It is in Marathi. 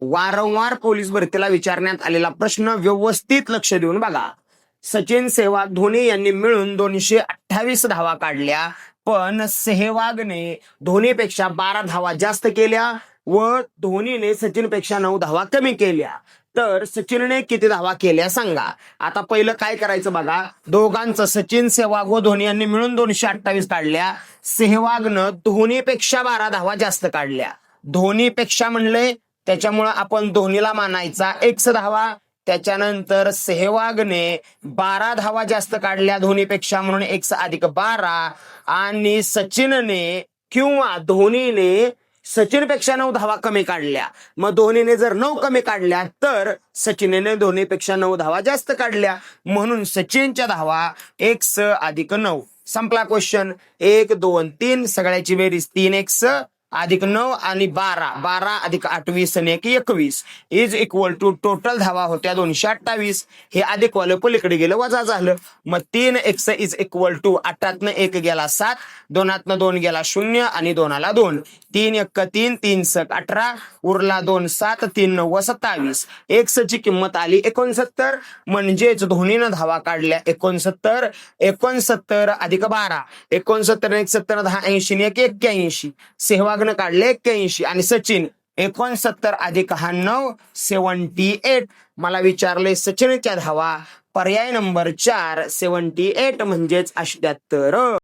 वारंवार पोलीस भरतीला विचारण्यात आलेला प्रश्न व्यवस्थित लक्ष देऊन बघा. सचिन सेहवाग धोनी यांनी मिळून दोनशे अठ्ठावीस धावा काढल्या. पण सेहवागने धोनीपेक्षा बारा धावा जास्त केल्या व धोनीने सचिनपेक्षा नऊ धावा कमी केल्या. तर सचिनने किती धावा केल्या सांगा. आता पहिलं काय करायचं बघा. दोघांचं सचिन सेहवाग व धोनी यांनी मिळून दोनशे अठ्ठावीस काढल्या. सेहवागनं धोनीपेक्षा बारा धावा जास्त काढल्या. धोनीपेक्षा म्हणले त्याच्यामुळं आपण धोनीला मानायचा. एकशे धावा त्याच्यानंतर सेहवागने बारा धावा जास्त काढल्या धोनीपेक्षा म्हणून एकशे अधिक बारा. आणि सचिनने किंवा धोनीने सचिनपेक्षा नऊ धावा कमी काढल्या. मग धोनीने जर नऊ कमी काढल्या तर सचिनने धोनीपेक्षा नऊ धावा जास्त काढल्या. म्हणून सचिनच्या धावा एक स अधिक नऊ. संपला क्वेश्चन एक दोन तीन. सगळ्याची बेरीज तीन एक स अधिक नऊ आणि बारा. बारा अधिक आठवीस आणि एक एकवीस. इज इक्वल टू टोटल धावा होत्या दोनशे अठ्ठावीस. हे अधिक वालं पलीकडे गेलं वजा झालं. मग तीन एक्स इज इक्वल टू आठातनं एक गेला सात दोनातनं दोन गेला शून्य आणि दोनाला दोन. तीन एक तीन तीन सक अठरा उरला दोन सात तीन नऊ सत्तावीस. एक्स ची किंमत आली एकोणसत्तर म्हणजेच धोनीनं धावा काढल्या एकोणसत्तर एकोणसत्तर अधिक बारा. एकोणसत्तर एक सत्तर दहा ऐंशी एक एक्क्याऐंशी. सेहवागनं काढले एक्क्याऐंशी आणि सचिन एकोणसत्तर अधिक हा नऊ सेवन्टी एट. मला विचारले सचिनच्या धावा पर्याय नंबर चार सेवन्टी एट म्हणजेच अष्ट्याहत्तर